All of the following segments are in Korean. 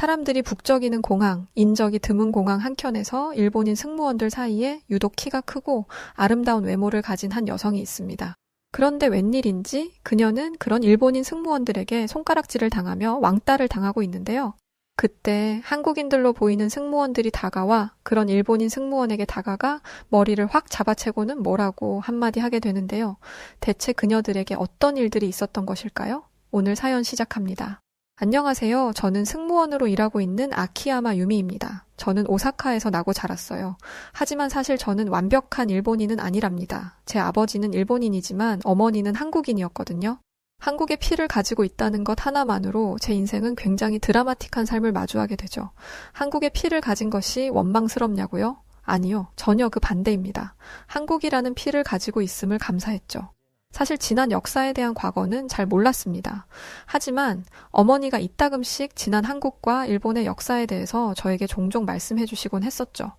사람들이 북적이는 공항, 인적이 드문 공항 한켠에서 일본인 승무원들 사이에 유독 키가 크고 아름다운 외모를 가진 한 여성이 있습니다. 그런데 웬일인지 그녀는 그런 일본인 승무원들에게 손가락질을 당하며 왕따를 당하고 있는데요. 그때 한국인들로 보이는 승무원들이 다가와 그런 일본인 승무원에게 다가가 머리를 확 잡아채고는 뭐라고 한마디 하게 되는데요. 대체 그녀들에게 어떤 일들이 있었던 것일까요? 오늘 사연 시작합니다. 안녕하세요. 저는 승무원으로 일하고 있는 아키야마 유미입니다. 저는 오사카에서 나고 자랐어요. 하지만 사실 저는 완벽한 일본인은 아니랍니다. 제 아버지는 일본인이지만 어머니는 한국인이었거든요. 한국의 피를 가지고 있다는 것 하나만으로 제 인생은 굉장히 드라마틱한 삶을 마주하게 되죠. 한국의 피를 가진 것이 원망스럽냐고요? 아니요. 전혀 그 반대입니다. 한국이라는 피를 가지고 있음을 감사했죠. 사실 지난 역사에 대한 과거는 잘 몰랐습니다. 하지만 어머니가 이따금씩 지난 한국과 일본의 역사에 대해서 저에게 종종 말씀해 주시곤 했었죠.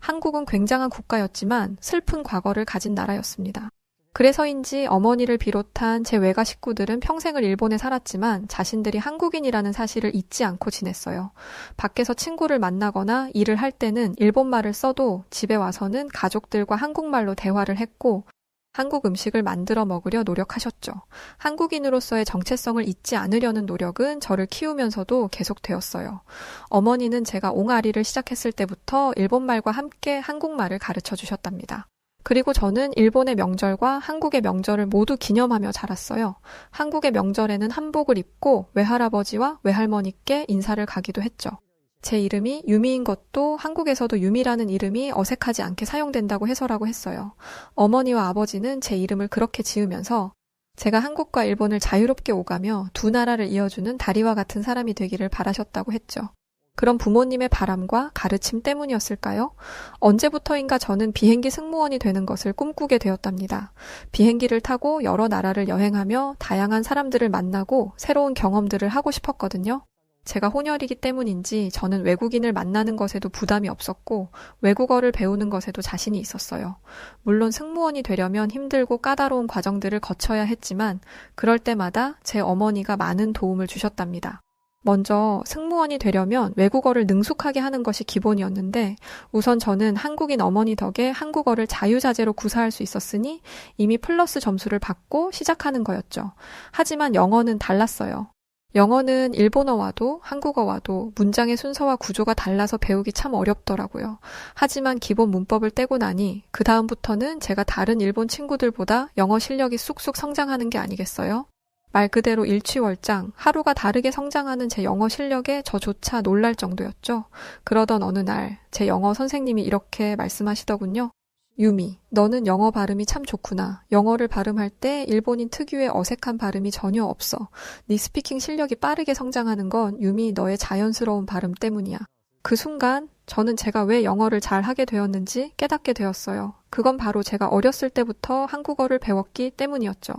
한국은 굉장한 국가였지만 슬픈 과거를 가진 나라였습니다. 그래서인지 어머니를 비롯한 제 외가 식구들은 평생을 일본에 살았지만 자신들이 한국인이라는 사실을 잊지 않고 지냈어요. 밖에서 친구를 만나거나 일을 할 때는 일본말을 써도 집에 와서는 가족들과 한국말로 대화를 했고 한국 음식을 만들어 먹으려 노력하셨죠. 한국인으로서의 정체성을 잊지 않으려는 노력은 저를 키우면서도 계속되었어요. 어머니는 제가 옹알이를 시작했을 때부터 일본말과 함께 한국말을 가르쳐 주셨답니다. 그리고 저는 일본의 명절과 한국의 명절을 모두 기념하며 자랐어요. 한국의 명절에는 한복을 입고 외할아버지와 외할머니께 인사를 가기도 했죠. 제 이름이 유미인 것도 한국에서도 유미라는 이름이 어색하지 않게 사용된다고 해서라고 했어요. 어머니와 아버지는 제 이름을 그렇게 지으면서 제가 한국과 일본을 자유롭게 오가며 두 나라를 이어주는 다리와 같은 사람이 되기를 바라셨다고 했죠. 그런 부모님의 바람과 가르침 때문이었을까요? 언제부터인가 저는 비행기 승무원이 되는 것을 꿈꾸게 되었답니다. 비행기를 타고 여러 나라를 여행하며 다양한 사람들을 만나고 새로운 경험들을 하고 싶었거든요. 제가 혼혈이기 때문인지 저는 외국인을 만나는 것에도 부담이 없었고 외국어를 배우는 것에도 자신이 있었어요. 물론 승무원이 되려면 힘들고 까다로운 과정들을 거쳐야 했지만 그럴 때마다 제 어머니가 많은 도움을 주셨답니다. 먼저 승무원이 되려면 외국어를 능숙하게 하는 것이 기본이었는데 우선 저는 한국인 어머니 덕에 한국어를 자유자재로 구사할 수 있었으니 이미 플러스 점수를 받고 시작하는 거였죠. 하지만 영어는 달랐어요. 영어는 일본어와도 한국어와도 문장의 순서와 구조가 달라서 배우기 참 어렵더라고요. 하지만 기본 문법을 떼고 나니 그다음부터는 제가 다른 일본 친구들보다 영어 실력이 쑥쑥 성장하는 게 아니겠어요? 말 그대로 일취월장, 하루가 다르게 성장하는 제 영어 실력에 저조차 놀랄 정도였죠. 그러던 어느 날, 제 영어 선생님이 이렇게 말씀하시더군요. 유미, 너는 영어 발음이 참 좋구나. 영어를 발음할 때 일본인 특유의 어색한 발음이 전혀 없어. 네 스피킹 실력이 빠르게 성장하는 건 유미 너의 자연스러운 발음 때문이야. 그 순간 저는 제가 왜 영어를 잘 하게 되었는지 깨닫게 되었어요. 그건 바로 제가 어렸을 때부터 한국어를 배웠기 때문이었죠.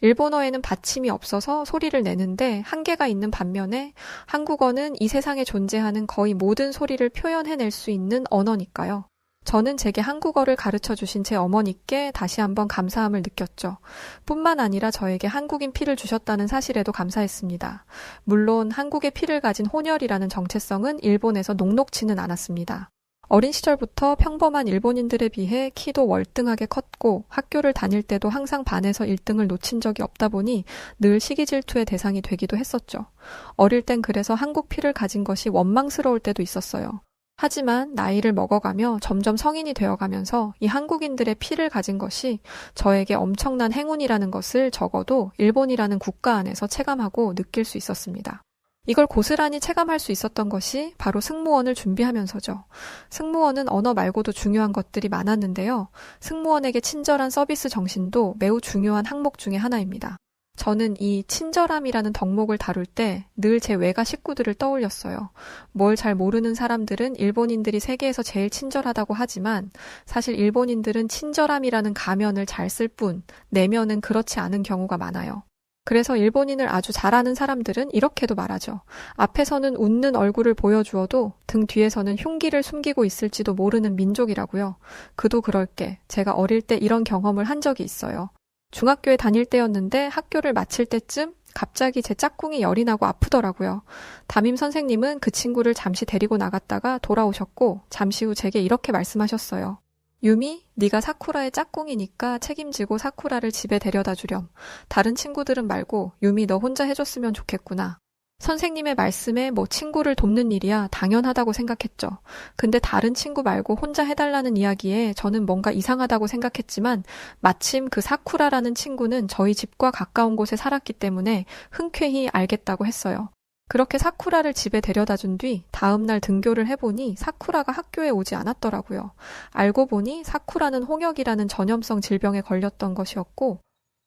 일본어에는 받침이 없어서 소리를 내는데 한계가 있는 반면에 한국어는 이 세상에 존재하는 거의 모든 소리를 표현해낼 수 있는 언어니까요. 저는 제게 한국어를 가르쳐 주신 제 어머니께 다시 한번 감사함을 느꼈죠. 뿐만 아니라 저에게 한국인 피를 주셨다는 사실에도 감사했습니다. 물론 한국의 피를 가진 혼혈이라는 정체성은 일본에서 녹록치는 않았습니다. 어린 시절부터 평범한 일본인들에 비해 키도 월등하게 컸고 학교를 다닐 때도 항상 반에서 1등을 놓친 적이 없다 보니 늘 시기 질투의 대상이 되기도 했었죠. 어릴 땐 그래서 한국 피를 가진 것이 원망스러울 때도 있었어요. 하지만 나이를 먹어가며 점점 성인이 되어가면서 이 한국인들의 피를 가진 것이 저에게 엄청난 행운이라는 것을 적어도 일본이라는 국가 안에서 체감하고 느낄 수 있었습니다. 이걸 고스란히 체감할 수 있었던 것이 바로 승무원을 준비하면서죠. 승무원은 언어 말고도 중요한 것들이 많았는데요. 승무원에게 친절한 서비스 정신도 매우 중요한 항목 중의 하나입니다. 저는 이 친절함이라는 덕목을 다룰 때 늘 제 외가 식구들을 떠올렸어요. 뭘 잘 모르는 사람들은 일본인들이 세계에서 제일 친절하다고 하지만 사실 일본인들은 친절함이라는 가면을 잘 쓸 뿐 내면은 그렇지 않은 경우가 많아요. 그래서 일본인을 아주 잘 아는 사람들은 이렇게도 말하죠. 앞에서는 웃는 얼굴을 보여주어도 등 뒤에서는 흉기를 숨기고 있을지도 모르는 민족이라고요. 그도 그럴게. 제가 어릴 때 이런 경험을 한 적이 있어요. 중학교에 다닐 때였는데 학교를 마칠 때쯤 갑자기 제 짝꿍이 열이 나고 아프더라고요. 담임 선생님은 그 친구를 잠시 데리고 나갔다가 돌아오셨고 잠시 후 제게 이렇게 말씀하셨어요. 유미, 네가 사쿠라의 짝꿍이니까 책임지고 사쿠라를 집에 데려다 주렴. 다른 친구들은 말고 유미 너 혼자 해줬으면 좋겠구나. 선생님의 말씀에 뭐 친구를 돕는 일이야 당연하다고 생각했죠. 근데 다른 친구 말고 혼자 해달라는 이야기에 저는 뭔가 이상하다고 생각했지만 마침 그 사쿠라라는 친구는 저희 집과 가까운 곳에 살았기 때문에 흔쾌히 알겠다고 했어요. 그렇게 사쿠라를 집에 데려다 준 뒤 다음날 등교를 해보니 사쿠라가 학교에 오지 않았더라고요. 알고 보니 사쿠라는 홍역이라는 전염성 질병에 걸렸던 것이었고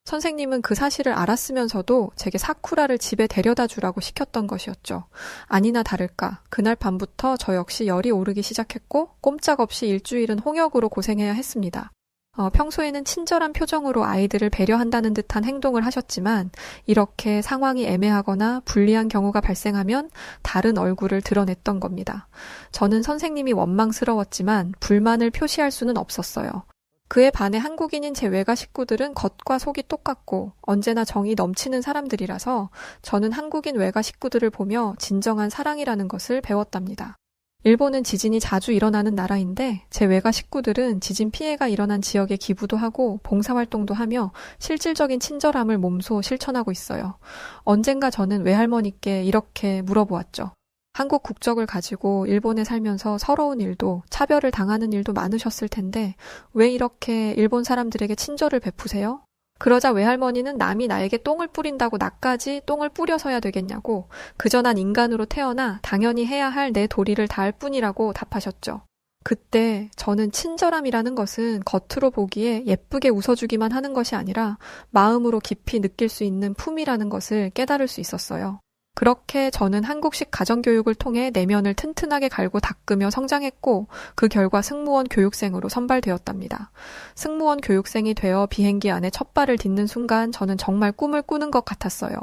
선생님은 그 사실을 알았으면서도 제게 사쿠라를 집에 데려다 주라고 시켰던 것이었죠. 아니나 다를까 그날 밤부터 저 역시 열이 오르기 시작했고 꼼짝없이 일주일은 홍역으로 고생해야 했습니다. 어, 평소에는 친절한 표정으로 아이들을 배려한다는 듯한 행동을 하셨지만 이렇게 상황이 애매하거나 불리한 경우가 발생하면 다른 얼굴을 드러냈던 겁니다. 저는 선생님이 원망스러웠지만 불만을 표시할 수는 없었어요. 그에 반해 한국인인 제 외가 식구들은 겉과 속이 똑같고 언제나 정이 넘치는 사람들이라서 저는 한국인 외가 식구들을 보며 진정한 사랑이라는 것을 배웠답니다. 일본은 지진이 자주 일어나는 나라인데 제 외가 식구들은 지진 피해가 일어난 지역에 기부도 하고 봉사활동도 하며 실질적인 친절함을 몸소 실천하고 있어요. 언젠가 저는 외할머니께 이렇게 물어보았죠. 한국 국적을 가지고 일본에 살면서 서러운 일도 차별을 당하는 일도 많으셨을 텐데 왜 이렇게 일본 사람들에게 친절을 베푸세요? 그러자 외할머니는 남이 나에게 똥을 뿌린다고 나까지 똥을 뿌려서야 되겠냐고 그저 난 인간으로 태어나 당연히 해야 할 내 도리를 다할 뿐이라고 답하셨죠. 그때 저는 친절함이라는 것은 겉으로 보기에 예쁘게 웃어주기만 하는 것이 아니라 마음으로 깊이 느낄 수 있는 품이라는 것을 깨달을 수 있었어요. 그렇게 저는 한국식 가정교육을 통해 내면을 튼튼하게 갈고 닦으며 성장했고 그 결과 승무원 교육생으로 선발되었답니다. 승무원 교육생이 되어 비행기 안에 첫 발을 딛는 순간 저는 정말 꿈을 꾸는 것 같았어요.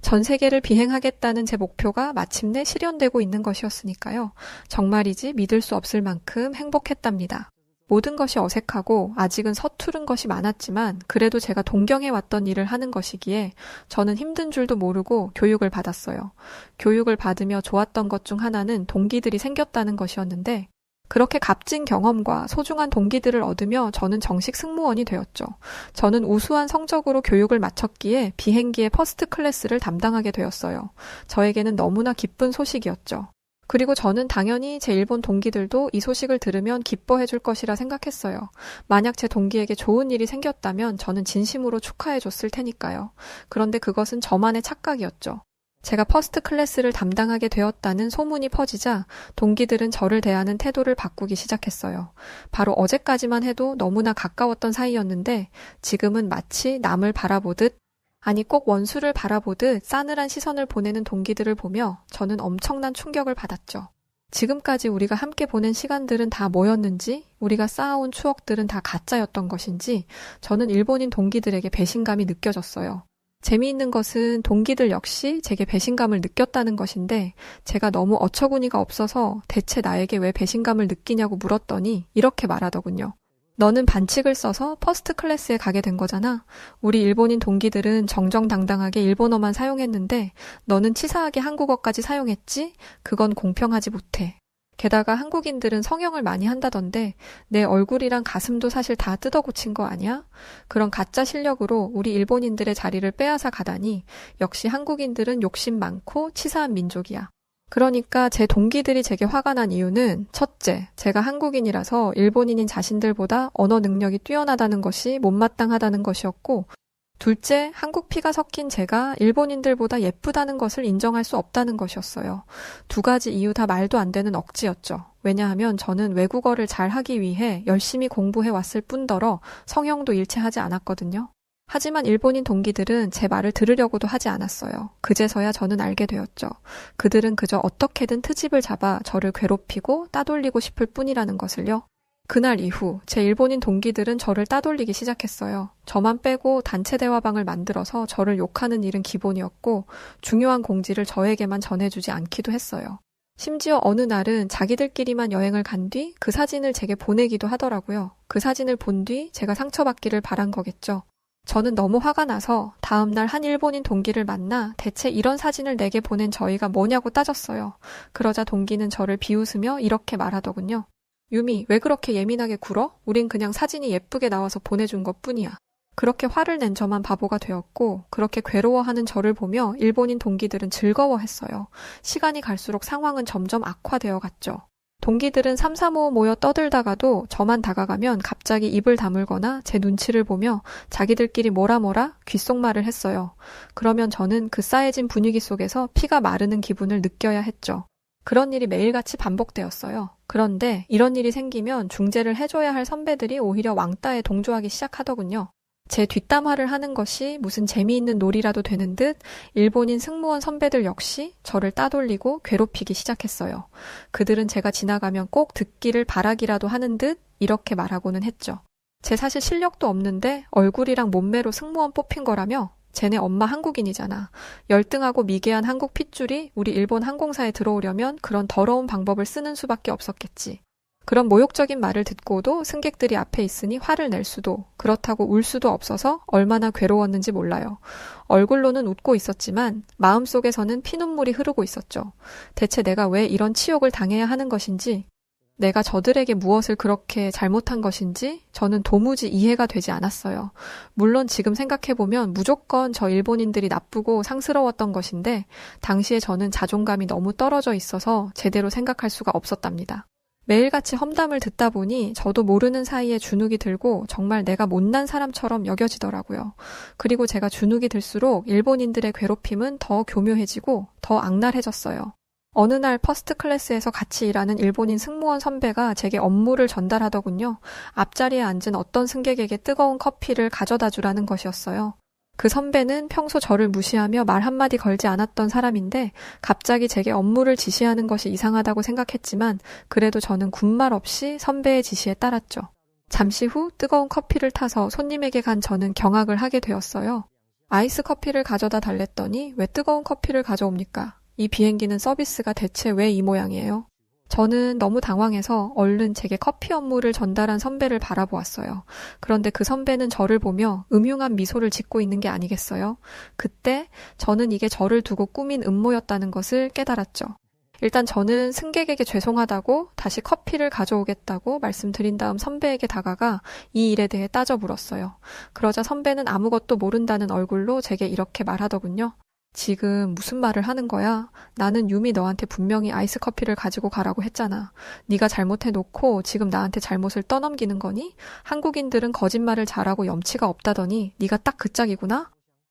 전 세계를 비행하겠다는 제 목표가 마침내 실현되고 있는 것이었으니까요. 정말이지 믿을 수 없을 만큼 행복했답니다. 모든 것이 어색하고 아직은 서투른 것이 많았지만 그래도 제가 동경해왔던 일을 하는 것이기에 저는 힘든 줄도 모르고 교육을 받았어요. 교육을 받으며 좋았던 것 중 하나는 동기들이 생겼다는 것이었는데 그렇게 값진 경험과 소중한 동기들을 얻으며 저는 정식 승무원이 되었죠. 저는 우수한 성적으로 교육을 마쳤기에 비행기의 퍼스트 클래스를 담당하게 되었어요. 저에게는 너무나 기쁜 소식이었죠. 그리고 저는 당연히 제 일본 동기들도 이 소식을 들으면 기뻐해 줄 것이라 생각했어요. 만약 제 동기에게 좋은 일이 생겼다면 저는 진심으로 축하해 줬을 테니까요. 그런데 그것은 저만의 착각이었죠. 제가 퍼스트 클래스를 담당하게 되었다는 소문이 퍼지자 동기들은 저를 대하는 태도를 바꾸기 시작했어요. 바로 어제까지만 해도 너무나 가까웠던 사이였는데 지금은 마치 남을 바라보듯 아니 꼭 원수를 바라보듯 싸늘한 시선을 보내는 동기들을 보며 저는 엄청난 충격을 받았죠. 지금까지 우리가 함께 보낸 시간들은 다 뭐였는지, 우리가 쌓아온 추억들은 다 가짜였던 것인지, 저는 일본인 동기들에게 배신감이 느껴졌어요. 재미있는 것은 동기들 역시 제게 배신감을 느꼈다는 것인데, 제가 너무 어처구니가 없어서 대체 나에게 왜 배신감을 느끼냐고 물었더니 이렇게 말하더군요. 너는 반칙을 써서 퍼스트 클래스에 가게 된 거잖아. 우리 일본인 동기들은 정정당당하게 일본어만 사용했는데 너는 치사하게 한국어까지 사용했지? 그건 공평하지 못해. 게다가 한국인들은 성형을 많이 한다던데 내 얼굴이랑 가슴도 사실 다 뜯어 고친 거 아니야? 그런 가짜 실력으로 우리 일본인들의 자리를 빼앗아 가다니 역시 한국인들은 욕심 많고 치사한 민족이야. 그러니까 제 동기들이 제게 화가 난 이유는 첫째, 제가 한국인이라서 일본인인 자신들보다 언어 능력이 뛰어나다는 것이 못마땅하다는 것이었고, 둘째, 한국 피가 섞인 제가 일본인들보다 예쁘다는 것을 인정할 수 없다는 것이었어요. 두 가지 이유 다 말도 안 되는 억지였죠. 왜냐하면 저는 외국어를 잘 하기 위해 열심히 공부해 왔을 뿐더러 성형도 일체하지 않았거든요. 하지만 일본인 동기들은 제 말을 들으려고도 하지 않았어요. 그제서야 저는 알게 되었죠. 그들은 그저 어떻게든 트집을 잡아 저를 괴롭히고 따돌리고 싶을 뿐이라는 것을요. 그날 이후 제 일본인 동기들은 저를 따돌리기 시작했어요. 저만 빼고 단체 대화방을 만들어서 저를 욕하는 일은 기본이었고 중요한 공지를 저에게만 전해주지 않기도 했어요. 심지어 어느 날은 자기들끼리만 여행을 간 뒤 그 사진을 제게 보내기도 하더라고요. 그 사진을 본 뒤 제가 상처받기를 바란 거겠죠. 저는 너무 화가 나서 다음날 한 일본인 동기를 만나 대체 이런 사진을 내게 보낸 저희가 뭐냐고 따졌어요. 그러자 동기는 저를 비웃으며 이렇게 말하더군요. 유미, 왜 그렇게 예민하게 굴어? 우린 그냥 사진이 예쁘게 나와서 보내준 것 뿐이야. 그렇게 화를 낸 저만 바보가 되었고, 그렇게 괴로워하는 저를 보며 일본인 동기들은 즐거워했어요. 시간이 갈수록 상황은 점점 악화되어 갔죠. 동기들은 삼삼오오 모여 떠들다가도 저만 다가가면 갑자기 입을 다물거나 제 눈치를 보며 자기들끼리 뭐라 뭐라 귓속말을 했어요. 그러면 저는 그 싸해진 분위기 속에서 피가 마르는 기분을 느껴야 했죠. 그런 일이 매일같이 반복되었어요. 그런데 이런 일이 생기면 중재를 해줘야 할 선배들이 오히려 왕따에 동조하기 시작하더군요. 제 뒷담화를 하는 것이 무슨 재미있는 놀이라도 되는 듯 일본인 승무원 선배들 역시 저를 따돌리고 괴롭히기 시작했어요. 그들은 제가 지나가면 꼭 듣기를 바라기라도 하는 듯 이렇게 말하고는 했죠. 제 사실 실력도 없는데 얼굴이랑 몸매로 승무원 뽑힌 거라며 쟤네 엄마 한국인이잖아. 열등하고 미개한 한국 핏줄이 우리 일본 항공사에 들어오려면 그런 더러운 방법을 쓰는 수밖에 없었겠지. 그런 모욕적인 말을 듣고도 승객들이 앞에 있으니 화를 낼 수도 그렇다고 울 수도 없어서 얼마나 괴로웠는지 몰라요. 얼굴로는 웃고 있었지만 마음속에서는 피눈물이 흐르고 있었죠. 대체 내가 왜 이런 치욕을 당해야 하는 것인지 내가 저들에게 무엇을 그렇게 잘못한 것인지 저는 도무지 이해가 되지 않았어요. 물론 지금 생각해보면 무조건 저 일본인들이 나쁘고 상스러웠던 것인데 당시에 저는 자존감이 너무 떨어져 있어서 제대로 생각할 수가 없었답니다. 매일같이 험담을 듣다 보니 저도 모르는 사이에 주눅이 들고 정말 내가 못난 사람처럼 여겨지더라고요. 그리고 제가 주눅이 들수록 일본인들의 괴롭힘은 더 교묘해지고 더 악랄해졌어요. 어느 날 퍼스트 클래스에서 같이 일하는 일본인 승무원 선배가 제게 업무를 전달하더군요. 앞자리에 앉은 어떤 승객에게 뜨거운 커피를 가져다 주라는 것이었어요. 그 선배는 평소 저를 무시하며 말 한마디 걸지 않았던 사람인데 갑자기 제게 업무를 지시하는 것이 이상하다고 생각했지만 그래도 저는 군말 없이 선배의 지시에 따랐죠. 잠시 후 뜨거운 커피를 타서 손님에게 간 저는 경악을 하게 되었어요. 아이스 커피를 가져다 달랬더니 왜 뜨거운 커피를 가져옵니까? 이 비행기는 서비스가 대체 왜 이 모양이에요? 저는 너무 당황해서 얼른 제게 커피 업무를 전달한 선배를 바라보았어요. 그런데 그 선배는 저를 보며 음흉한 미소를 짓고 있는 게 아니겠어요? 그때 저는 이게 저를 두고 꾸민 음모였다는 것을 깨달았죠. 일단 저는 승객에게 죄송하다고 다시 커피를 가져오겠다고 말씀드린 다음 선배에게 다가가 이 일에 대해 따져 물었어요. 그러자 선배는 아무것도 모른다는 얼굴로 제게 이렇게 말하더군요. 지금 무슨 말을 하는 거야? 나는 유미 너한테 분명히 아이스 커피를 가지고 가라고 했잖아. 네가 잘못해 놓고 지금 나한테 잘못을 떠넘기는 거니? 한국인들은 거짓말을 잘하고 염치가 없다더니 네가 딱 그 짝이구나?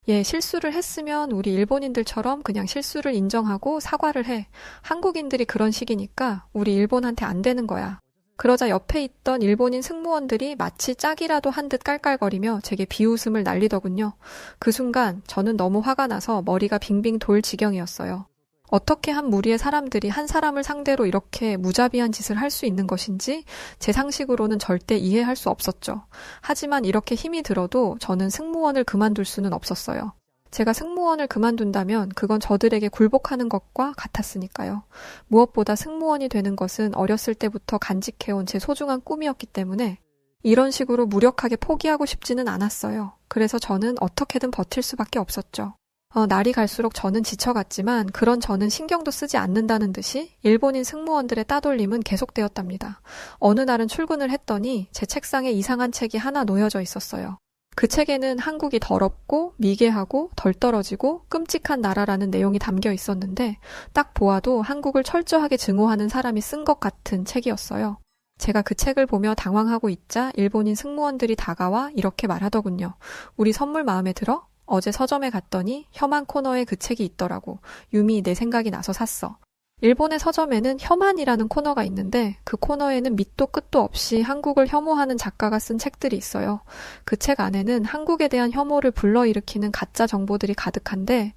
예, 실수를 했으면 우리 일본인들처럼 그냥 실수를 인정하고 사과를 해. 한국인들이 그런 식이니까 우리 일본한테 안 되는 거야. 그러자 옆에 있던 일본인 승무원들이 마치 짝이라도 한 듯 깔깔거리며 제게 비웃음을 날리더군요. 그 순간 저는 너무 화가 나서 머리가 빙빙 돌 지경이었어요. 어떻게 한 무리의 사람들이 한 사람을 상대로 이렇게 무자비한 짓을 할 수 있는 것인지 제 상식으로는 절대 이해할 수 없었죠. 하지만 이렇게 힘이 들어도 저는 승무원을 그만둘 수는 없었어요. 제가 승무원을 그만둔다면 그건 저들에게 굴복하는 것과 같았으니까요. 무엇보다 승무원이 되는 것은 어렸을 때부터 간직해온 제 소중한 꿈이었기 때문에 이런 식으로 무력하게 포기하고 싶지는 않았어요. 그래서 저는 어떻게든 버틸 수밖에 없었죠. 어, 날이 갈수록 저는 지쳐갔지만 그런 저는 신경도 쓰지 않는다는 듯이 일본인 승무원들의 따돌림은 계속되었답니다. 어느 날은 출근을 했더니 제 책상에 이상한 책이 하나 놓여져 있었어요. 그 책에는 한국이 더럽고 미개하고 덜 떨어지고 끔찍한 나라라는 내용이 담겨 있었는데 딱 보아도 한국을 철저하게 증오하는 사람이 쓴 것 같은 책이었어요. 제가 그 책을 보며 당황하고 있자 일본인 승무원들이 다가와 이렇게 말하더군요. 우리 선물 마음에 들어? 어제 서점에 갔더니 혐한 코너에 그 책이 있더라고. 유미 내 생각이 나서 샀어. 일본의 서점에는 혐한이라는 코너가 있는데 그 코너에는 밑도 끝도 없이 한국을 혐오하는 작가가 쓴 책들이 있어요. 그 책 안에는 한국에 대한 혐오를 불러일으키는 가짜 정보들이 가득한데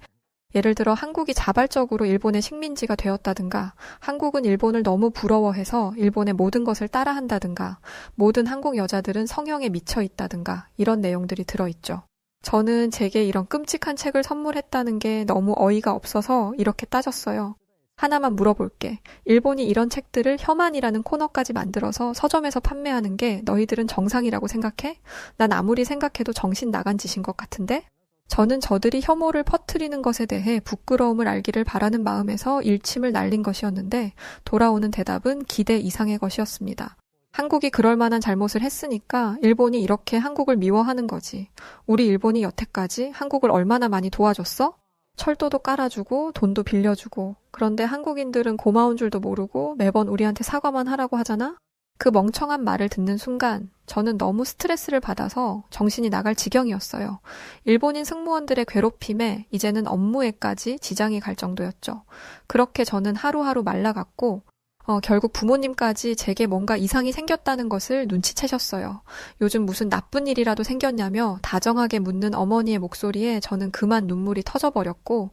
예를 들어 한국이 자발적으로 일본의 식민지가 되었다든가 한국은 일본을 너무 부러워해서 일본의 모든 것을 따라한다든가 모든 한국 여자들은 성형에 미쳐 있다든가 이런 내용들이 들어있죠. 저는 제게 이런 끔찍한 책을 선물했다는 게 너무 어이가 없어서 이렇게 따졌어요. 하나만 물어볼게. 일본이 이런 책들을 혐한이라는 코너까지 만들어서 서점에서 판매하는 게 너희들은 정상이라고 생각해? 난 아무리 생각해도 정신 나간 짓인 것 같은데? 저는 저들이 혐오를 퍼뜨리는 것에 대해 부끄러움을 알기를 바라는 마음에서 일침을 날린 것이었는데 돌아오는 대답은 기대 이상의 것이었습니다. 한국이 그럴 만한 잘못을 했으니까 일본이 이렇게 한국을 미워하는 거지. 우리 일본이 여태까지 한국을 얼마나 많이 도와줬어? 철도도 깔아주고 돈도 빌려주고 그런데 한국인들은 고마운 줄도 모르고 매번 우리한테 사과만 하라고 하잖아? 그 멍청한 말을 듣는 순간 저는 너무 스트레스를 받아서 정신이 나갈 지경이었어요. 일본인 승무원들의 괴롭힘에 이제는 업무에까지 지장이 갈 정도였죠. 그렇게 저는 하루하루 말라갔고 어, 결국 부모님까지 제게 뭔가 이상이 생겼다는 것을 눈치채셨어요. 요즘 무슨 나쁜 일이라도 생겼냐며 다정하게 묻는 어머니의 목소리에 저는 그만 눈물이 터져버렸고,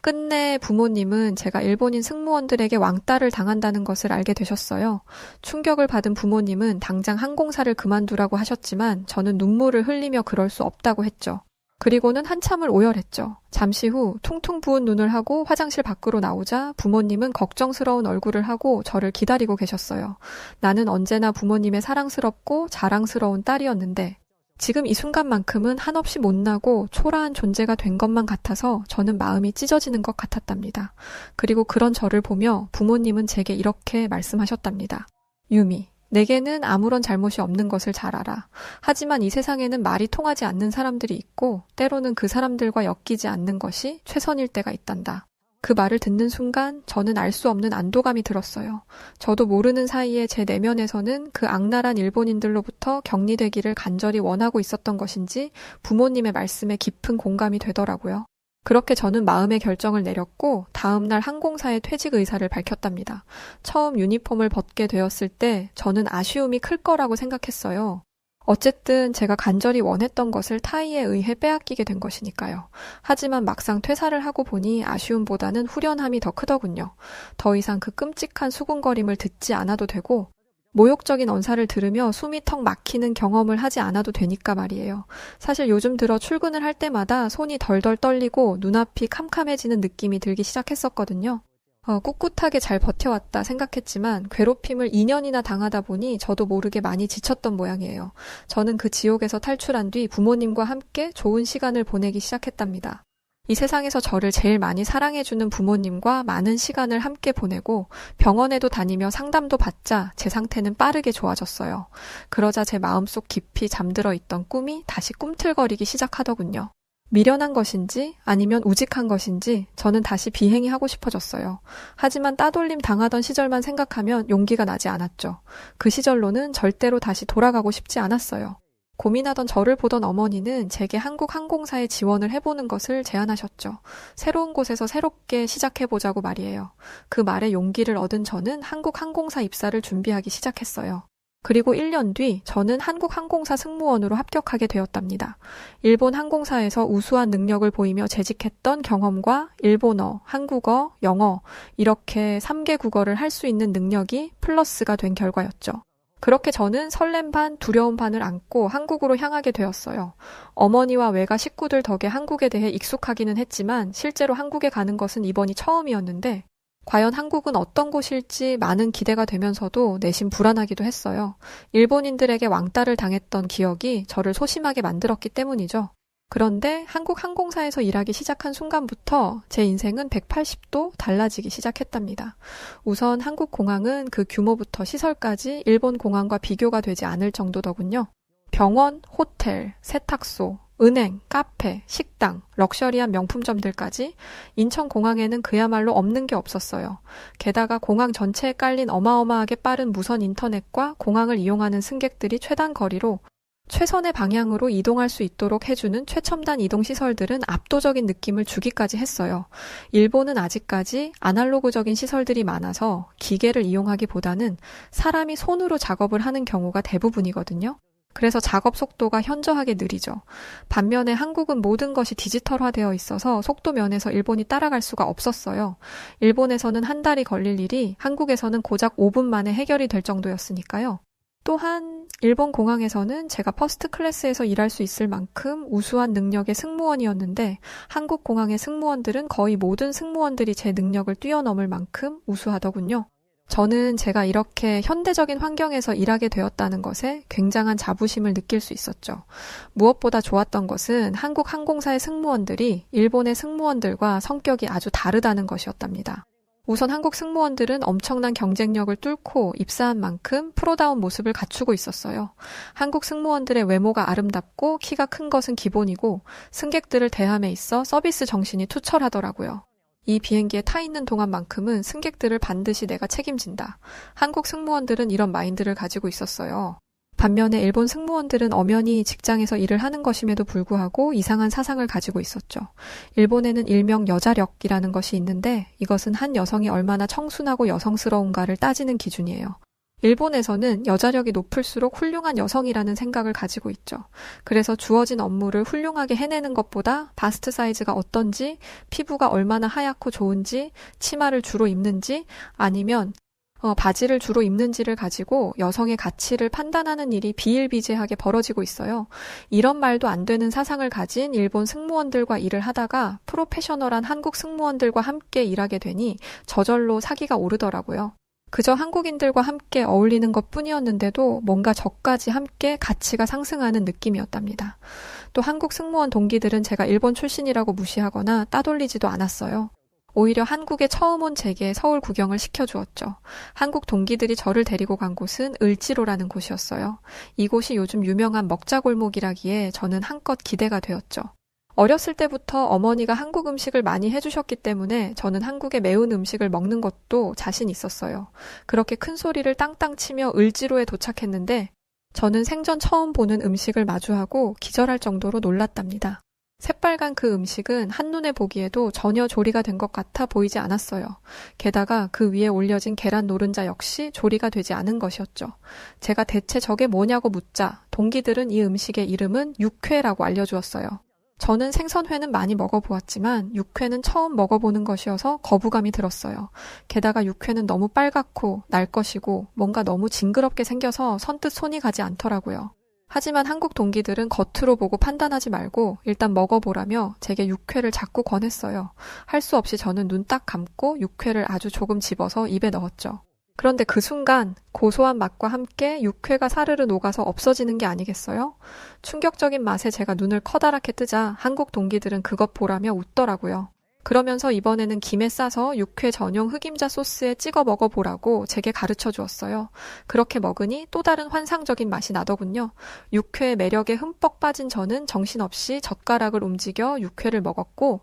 끝내 부모님은 제가 일본인 승무원들에게 왕따를 당한다는 것을 알게 되셨어요. 충격을 받은 부모님은 당장 항공사를 그만두라고 하셨지만 저는 눈물을 흘리며 그럴 수 없다고 했죠. 그리고는 한참을 오열했죠. 잠시 후 퉁퉁 부은 눈을 하고 화장실 밖으로 나오자 부모님은 걱정스러운 얼굴을 하고 저를 기다리고 계셨어요. 나는 언제나 부모님의 사랑스럽고 자랑스러운 딸이었는데 지금 이 순간만큼은 한없이 못나고 초라한 존재가 된 것만 같아서 저는 마음이 찢어지는 것 같았답니다. 그리고 그런 저를 보며 부모님은 제게 이렇게 말씀하셨답니다. 유미, 내게는 아무런 잘못이 없는 것을 잘 알아. 하지만 이 세상에는 말이 통하지 않는 사람들이 있고 때로는 그 사람들과 엮이지 않는 것이 최선일 때가 있단다. 그 말을 듣는 순간 저는 알 수 없는 안도감이 들었어요. 저도 모르는 사이에 제 내면에서는 그 악랄한 일본인들로부터 격리되기를 간절히 원하고 있었던 것인지 부모님의 말씀에 깊은 공감이 되더라고요. 그렇게 저는 마음의 결정을 내렸고 다음날 항공사의 퇴직 의사를 밝혔답니다. 처음 유니폼을 벗게 되었을 때 저는 아쉬움이 클 거라고 생각했어요. 어쨌든 제가 간절히 원했던 것을 타이에 의해 빼앗기게 된 것이니까요. 하지만 막상 퇴사를 하고 보니 아쉬움보다는 후련함이 더 크더군요. 더 이상 그 끔찍한 수군거림을 듣지 않아도 되고 모욕적인 언사를 들으며 숨이 턱 막히는 경험을 하지 않아도 되니까 말이에요. 사실 요즘 들어 출근을 할 때마다 손이 덜덜 떨리고 눈앞이 캄캄해지는 느낌이 들기 시작했었거든요. 어, 꿋꿋하게 잘 버텨왔다 생각했지만 괴롭힘을 2년이나 당하다 보니 저도 모르게 많이 지쳤던 모양이에요. 저는 그 지옥에서 탈출한 뒤 부모님과 함께 좋은 시간을 보내기 시작했답니다. 이 세상에서 저를 제일 많이 사랑해주는 부모님과 많은 시간을 함께 보내고 병원에도 다니며 상담도 받자 제 상태는 빠르게 좋아졌어요. 그러자 제 마음속 깊이 잠들어 있던 꿈이 다시 꿈틀거리기 시작하더군요. 미련한 것인지 아니면 우직한 것인지 저는 다시 비행이 하고 싶어졌어요. 하지만 따돌림 당하던 시절만 생각하면 용기가 나지 않았죠. 그 시절로는 절대로 다시 돌아가고 싶지 않았어요. 고민하던 저를 보던 어머니는 제게 한국 항공사에 지원을 해보는 것을 제안하셨죠. 새로운 곳에서 새롭게 시작해보자고 말이에요. 그 말에 용기를 얻은 저는 한국 항공사 입사를 준비하기 시작했어요. 그리고 1년 뒤 저는 한국 항공사 승무원으로 합격하게 되었답니다. 일본 항공사에서 우수한 능력을 보이며 재직했던 경험과 일본어, 한국어, 영어 이렇게 3개 국어를 할 수 있는 능력이 플러스가 된 결과였죠. 그렇게 저는 설렘 반, 두려움 반을 안고 한국으로 향하게 되었어요. 어머니와 외가 식구들 덕에 한국에 대해 익숙하기는 했지만 실제로 한국에 가는 것은 이번이 처음이었는데 과연 한국은 어떤 곳일지 많은 기대가 되면서도 내심 불안하기도 했어요. 일본인들에게 왕따를 당했던 기억이 저를 소심하게 만들었기 때문이죠. 그런데 한국 항공사에서 일하기 시작한 순간부터 제 인생은 180도 달라지기 시작했답니다. 우선 한국 공항은 그 규모부터 시설까지 일본 공항과 비교가 되지 않을 정도더군요. 병원, 호텔, 세탁소, 은행, 카페, 식당, 럭셔리한 명품점들까지 인천공항에는 그야말로 없는 게 없었어요. 게다가 공항 전체에 깔린 어마어마하게 빠른 무선 인터넷과 공항을 이용하는 승객들이 최단 거리로 최선의 방향으로 이동할 수 있도록 해주는 최첨단 이동 시설들은 압도적인 느낌을 주기까지 했어요. 일본은 아직까지 아날로그적인 시설들이 많아서 기계를 이용하기보다는 사람이 손으로 작업을 하는 경우가 대부분이거든요. 그래서 작업 속도가 현저하게 느리죠. 반면에 한국은 모든 것이 디지털화되어 있어서 속도 면에서 일본이 따라갈 수가 없었어요. 일본에서는 한 달이 걸릴 일이 한국에서는 고작 5분 만에 해결이 될 정도였으니까요. 또한 일본 공항에서는 제가 퍼스트 클래스에서 일할 수 있을 만큼 우수한 능력의 승무원이었는데 한국 공항의 승무원들은 거의 모든 승무원들이 제 능력을 뛰어넘을 만큼 우수하더군요. 저는 제가 이렇게 현대적인 환경에서 일하게 되었다는 것에 굉장한 자부심을 느낄 수 있었죠. 무엇보다 좋았던 것은 한국 항공사의 승무원들이 일본의 승무원들과 성격이 아주 다르다는 것이었답니다. 우선 한국 승무원들은 엄청난 경쟁력을 뚫고 입사한 만큼 프로다운 모습을 갖추고 있었어요. 한국 승무원들의 외모가 아름답고 키가 큰 것은 기본이고 승객들을 대함에 있어 서비스 정신이 투철하더라고요. 이 비행기에 타 있는 동안만큼은 승객들을 반드시 내가 책임진다. 한국 승무원들은 이런 마인드를 가지고 있었어요. 반면에 일본 승무원들은 엄연히 직장에서 일을 하는 것임에도 불구하고 이상한 사상을 가지고 있었죠. 일본에는 일명 여자력이라는 것이 있는데 이것은 한 여성이 얼마나 청순하고 여성스러운가를 따지는 기준이에요. 일본에서는 여자력이 높을수록 훌륭한 여성이라는 생각을 가지고 있죠. 그래서 주어진 업무를 훌륭하게 해내는 것보다 바스트 사이즈가 어떤지, 피부가 얼마나 하얗고 좋은지, 치마를 주로 입는지, 아니면 어, 바지를 주로 입는지를 가지고 여성의 가치를 판단하는 일이 비일비재하게 벌어지고 있어요. 이런 말도 안 되는 사상을 가진 일본 승무원들과 일을 하다가 프로페셔널한 한국 승무원들과 함께 일하게 되니 저절로 사기가 오르더라고요. 그저 한국인들과 함께 어울리는 것 뿐이었는데도 뭔가 저까지 함께 가치가 상승하는 느낌이었답니다. 또 한국 승무원 동기들은 제가 일본 출신이라고 무시하거나 따돌리지도 않았어요. 오히려 한국에 처음 온 제게 서울 구경을 시켜주었죠. 한국 동기들이 저를 데리고 간 곳은 을지로라는 곳이었어요. 이곳이 요즘 유명한 먹자골목이라기에 저는 한껏 기대가 되었죠. 어렸을 때부터 어머니가 한국 음식을 많이 해주셨기 때문에 저는 한국의 매운 음식을 먹는 것도 자신 있었어요. 그렇게 큰 소리를 땅땅 치며 을지로에 도착했는데 저는 생전 처음 보는 음식을 마주하고 기절할 정도로 놀랐답니다. 새빨간 그 음식은 한눈에 보기에도 전혀 조리가 된 것 같아 보이지 않았어요. 게다가 그 위에 올려진 계란 노른자 역시 조리가 되지 않은 것이었죠. 제가 대체 저게 뭐냐고 묻자 동기들은 이 음식의 이름은 육회라고 알려주었어요. 저는 생선회는 많이 먹어보았지만 육회는 처음 먹어보는 것이어서 거부감이 들었어요. 게다가 육회는 너무 빨갛고 날 것이고 뭔가 너무 징그럽게 생겨서 선뜻 손이 가지 않더라고요. 하지만 한국 동기들은 겉으로 보고 판단하지 말고 일단 먹어보라며 제게 육회를 자꾸 권했어요. 할 수 없이 저는 눈 딱 감고 육회를 아주 조금 집어서 입에 넣었죠. 그런데 그 순간 고소한 맛과 함께 육회가 사르르 녹아서 없어지는 게 아니겠어요? 충격적인 맛에 제가 눈을 커다랗게 뜨자 한국 동기들은 그것 보라며 웃더라고요. 그러면서 이번에는 김에 싸서 육회 전용 흑임자 소스에 찍어 먹어보라고 제게 가르쳐 주었어요. 그렇게 먹으니 또 다른 환상적인 맛이 나더군요. 육회의 매력에 흠뻑 빠진 저는 정신없이 젓가락을 움직여 육회를 먹었고,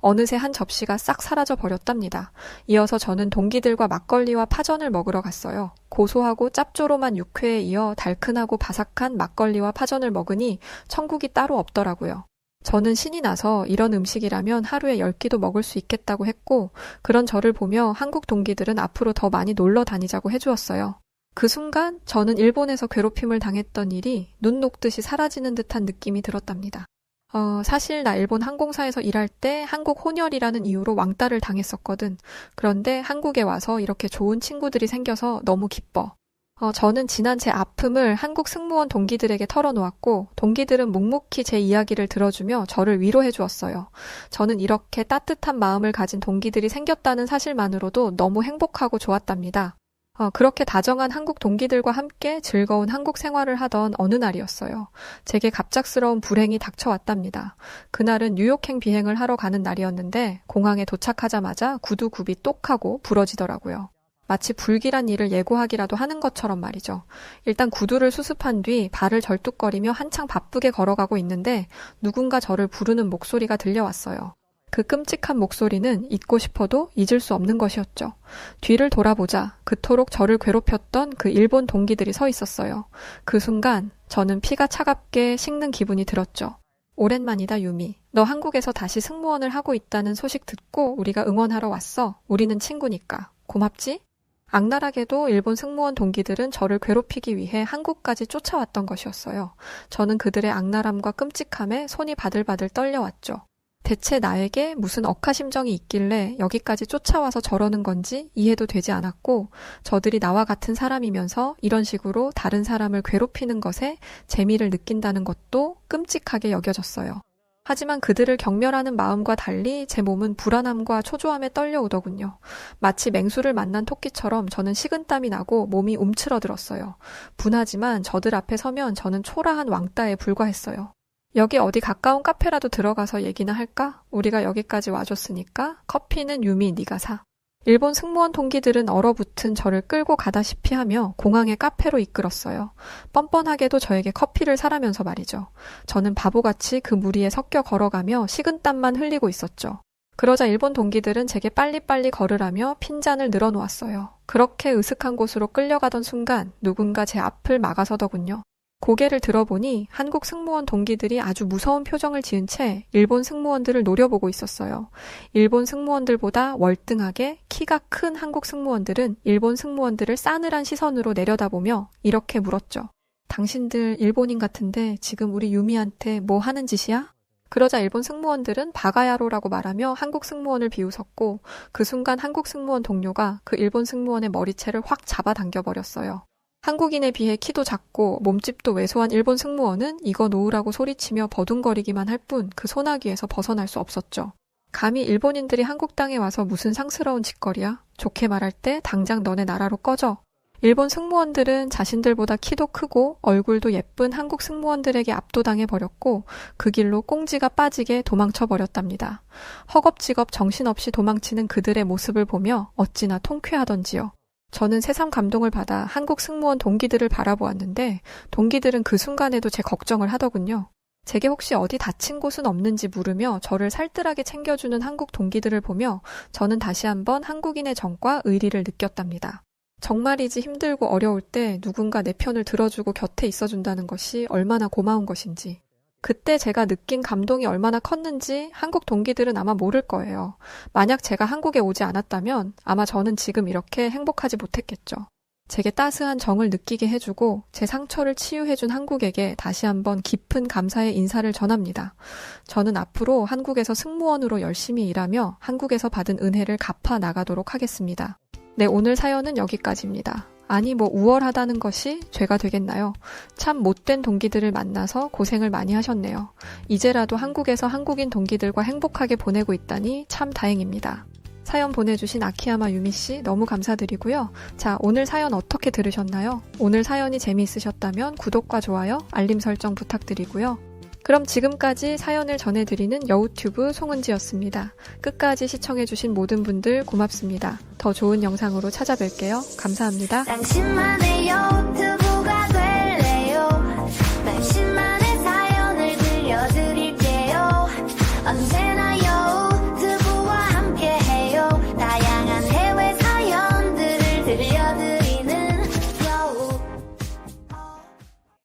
어느새 한 접시가 싹 사라져 버렸답니다. 이어서 저는 동기들과 막걸리와 파전을 먹으러 갔어요. 고소하고 짭조름한 육회에 이어 달큰하고 바삭한 막걸리와 파전을 먹으니 천국이 따로 없더라고요. 저는 신이 나서 이런 음식이라면 하루에 10끼도 먹을 수 있겠다고 했고, 그런 저를 보며 한국 동기들은 앞으로 더 많이 놀러 다니자고 해주었어요. 그 순간 저는 일본에서 괴롭힘을 당했던 일이 눈 녹듯이 사라지는 듯한 느낌이 들었답니다. 어, 사실 나 일본 항공사에서 일할 때 한국 혼혈이라는 이유로 왕따를 당했었거든. 그런데 한국에 와서 이렇게 좋은 친구들이 생겨서 너무 기뻐. 어, 저는 지난 제 아픔을 한국 승무원 동기들에게 털어놓았고, 동기들은 묵묵히 제 이야기를 들어주며 저를 위로해 주었어요. 저는 이렇게 따뜻한 마음을 가진 동기들이 생겼다는 사실만으로도 너무 행복하고 좋았답니다. 어, 그렇게 다정한 한국 동기들과 함께 즐거운 한국 생활을 하던 어느 날이었어요. 제게 갑작스러운 불행이 닥쳐왔답니다. 그날은 뉴욕행 비행을 하러 가는 날이었는데 공항에 도착하자마자 구두 굽이 똑하고 부러지더라고요. 마치 불길한 일을 예고하기라도 하는 것처럼 말이죠. 일단 구두를 수습한 뒤 발을 절뚝거리며 한창 바쁘게 걸어가고 있는데 누군가 저를 부르는 목소리가 들려왔어요. 그 끔찍한 목소리는 잊고 싶어도 잊을 수 없는 것이었죠. 뒤를 돌아보자 그토록 저를 괴롭혔던 그 일본 동기들이 서 있었어요. 그 순간 저는 피가 차갑게 식는 기분이 들었죠. 오랜만이다, 유미. 너 한국에서 다시 승무원을 하고 있다는 소식 듣고 우리가 응원하러 왔어. 우리는 친구니까. 고맙지? 악랄하게도 일본 승무원 동기들은 저를 괴롭히기 위해 한국까지 쫓아왔던 것이었어요. 저는 그들의 악랄함과 끔찍함에 손이 바들바들 떨려왔죠. 대체 나에게 무슨 억하심정이 있길래 여기까지 쫓아와서 저러는 건지 이해도 되지 않았고 저들이 나와 같은 사람이면서 이런 식으로 다른 사람을 괴롭히는 것에 재미를 느낀다는 것도 끔찍하게 여겨졌어요. 하지만 그들을 경멸하는 마음과 달리 제 몸은 불안함과 초조함에 떨려오더군요. 마치 맹수를 만난 토끼처럼 저는 식은땀이 나고 몸이 움츠러들었어요. 분하지만 저들 앞에 서면 저는 초라한 왕따에 불과했어요. 여기 어디 가까운 카페라도 들어가서 얘기나 할까? 우리가 여기까지 와줬으니까 커피는 유미 네가 사. 일본 승무원 동기들은 얼어붙은 저를 끌고 가다시피 하며 공항의 카페로 이끌었어요. 뻔뻔하게도 저에게 커피를 사라면서 말이죠. 저는 바보같이 그 무리에 섞여 걸어가며 식은땀만 흘리고 있었죠. 그러자 일본 동기들은 제게 빨리빨리 걸으라며 핀잔을 늘어놓았어요. 그렇게 으슥한 곳으로 끌려가던 순간 누군가 제 앞을 막아서더군요. 고개를 들어보니 한국 승무원 동기들이 아주 무서운 표정을 지은 채 일본 승무원들을 노려보고 있었어요. 일본 승무원들보다 월등하게 키가 큰 한국 승무원들은 일본 승무원들을 싸늘한 시선으로 내려다보며 이렇게 물었죠. 당신들 일본인 같은데 지금 우리 유미한테 뭐 하는 짓이야? 그러자 일본 승무원들은 바가야로라고 말하며 한국 승무원을 비웃었고 그 순간 한국 승무원 동료가 그 일본 승무원의 머리채를 확 잡아당겨 버렸어요. 한국인에 비해 키도 작고 몸집도 왜소한 일본 승무원은 이거 놓으라고 소리치며 버둥거리기만 할 뿐 그 소나기에서 벗어날 수 없었죠. 감히 일본인들이 한국 땅에 와서 무슨 상스러운 짓거리야? 좋게 말할 때 당장 너네 나라로 꺼져. 일본 승무원들은 자신들보다 키도 크고 얼굴도 예쁜 한국 승무원들에게 압도당해 버렸고 그 길로 꽁지가 빠지게 도망쳐 버렸답니다. 허겁지겁 정신없이 도망치는 그들의 모습을 보며 어찌나 통쾌하던지요. 저는 새삼 감동을 받아 한국 승무원 동기들을 바라보았는데 동기들은 그 순간에도 제 걱정을 하더군요. 제게 혹시 어디 다친 곳은 없는지 물으며 저를 살뜰하게 챙겨주는 한국 동기들을 보며 저는 다시 한번 한국인의 정과 의리를 느꼈답니다. 정말이지 힘들고 어려울 때 누군가 내 편을 들어주고 곁에 있어준다는 것이 얼마나 고마운 것인지. 그때 제가 느낀 감동이 얼마나 컸는지 한국 동기들은 아마 모를 거예요. 만약 제가 한국에 오지 않았다면 아마 저는 지금 이렇게 행복하지 못했겠죠. 제게 따스한 정을 느끼게 해주고 제 상처를 치유해준 한국에게 다시 한번 깊은 감사의 인사를 전합니다. 저는 앞으로 한국에서 승무원으로 열심히 일하며 한국에서 받은 은혜를 갚아 나가도록 하겠습니다. 네, 오늘 사연은 여기까지입니다. 아니, 뭐, 우월하다는 것이 죄가 되겠나요? 참 못된 동기들을 만나서 고생을 많이 하셨네요. 이제라도 한국에서 한국인 동기들과 행복하게 보내고 있다니 참 다행입니다. 사연 보내주신 아키야마 유미씨 너무 감사드리고요. 자, 오늘 사연 어떻게 들으셨나요? 오늘 사연이 재미있으셨다면 구독과 좋아요, 알림 설정 부탁드리고요. 그럼 지금까지 사연을 전해드리는 여우튜브 송은지였습니다. 끝까지 시청해주신 모든 분들 고맙습니다. 더 좋은 영상으로 찾아뵐게요. 감사합니다.